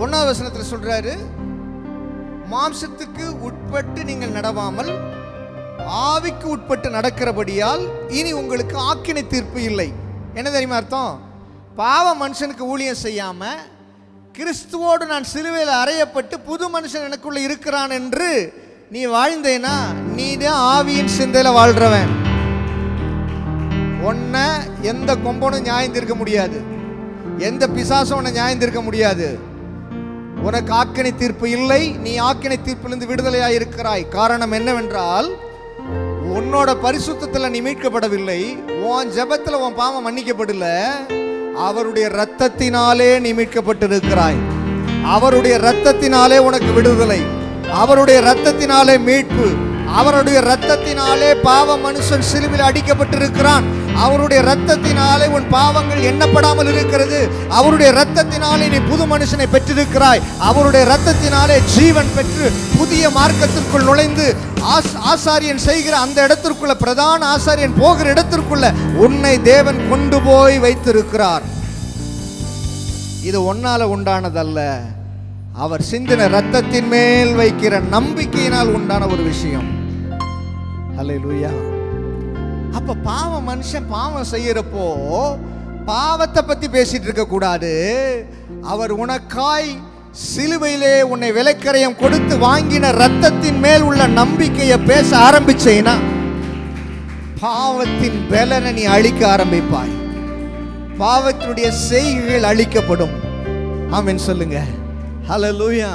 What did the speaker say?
ஒன்னாவது வசனத்தில் சொல்றாரு மாம்சத்துக்கு உட்பட்டு நீங்கள் நடவாமல் ஆவிக்கு உட்பட்டு நடக்கிறபடியால் இனி உங்களுக்கு ஆக்கினை தீர்ப்பு இல்லை. என்ன தெரியுமா அர்த்தம்? பாவ மனுஷனுக்கு ஊழியம் செய்யாம கிறிஸ்துவோடு நான் சிலுவையில் அறையப்பட்டு புது மனுஷன் எனக்குள்ள இருக்கிறான் என்று நீ வாழ்ந்தேனா? நீ தான் ஆவியின் சிந்தையில் வாழ்றவன். உன்னை எந்த கொம்பனும் தீர்க்க முடியாது. எந்த பிசாசும் உன்னை நியாயந்திருக்க முடியாது. உனக்கு ஆக்கினை தீர்ப்பு இல்லை நீ ஆக்கினை தீர்ப்பிலிருந்து விடுதலையாக இருக்கிறாய் காரணம் என்னவென்றால் உன்னோட பரிசுத்தத்தில் நீ மீட்கப்படவில்லை உன் ஜெபத்தில் உன் பாவம் மன்னிக்கப்படல அவருடைய ரத்தத்தினாலே நீ மீட்கப்பட்டிருக்கிறாய். அவருடைய ரத்தத்தினாலே உனக்கு விடுதலை அவருடைய ரத்தத்தினாலே மீட்பு. அவருடைய ரத்தத்தினாலே பாவ மனுஷன் சிலுவில் அடிக்கப்பட்டிருக்கிறான். அவருடைய ரத்தத்தினாலே உன் பாவங்கள் எண்ணப்படாமல் இருக்கிறது. அவருடைய ரத்தத்தினாலே நீ புது மனுஷனை பெற்றிருக்கிறாய். அவருடைய ரத்தத்தினாலே ஜீவன் பெற்று புதிய மார்க்கத்திற்குள் நுழைந்து ஆஸ் ஆசாரியன் செய்கிற அந்த இடத்திற்குள்ள பிரதான ஆசாரியன் போகிற இடத்திற்குள்ள உன்னை தேவன் கொண்டு போய் வைத்திருக்கிறார். இது ஒன்னால உண்டானதல்ல. அவர் சிந்தின ரத்தத்தின் மேல் வைக்கிற நம்பிக்கையினால் உண்டான ஒரு விஷயம். ஹalleluya அப்ப பாவ மனுஷன் பாவம் செய்யறப்போ பாவத்தை பத்தி பேசிட்டு இருக்க கூடாது. அவர் உனக்காய் சிலுவையிலே உன்னை விலைக்கரையம் கொடுத்து வாங்கின ரத்தத்தின் மேல் உள்ள நம்பிக்கையை பேச ஆரம்பிச்சேனா? பாவத்தின் பலனை நீ அழிக்க ஆரம்பிப்பாய். பாவத்தினுடைய செய்கைகள் அழிக்கப்படும். ஆமென் சொல்லுங்க. லூயா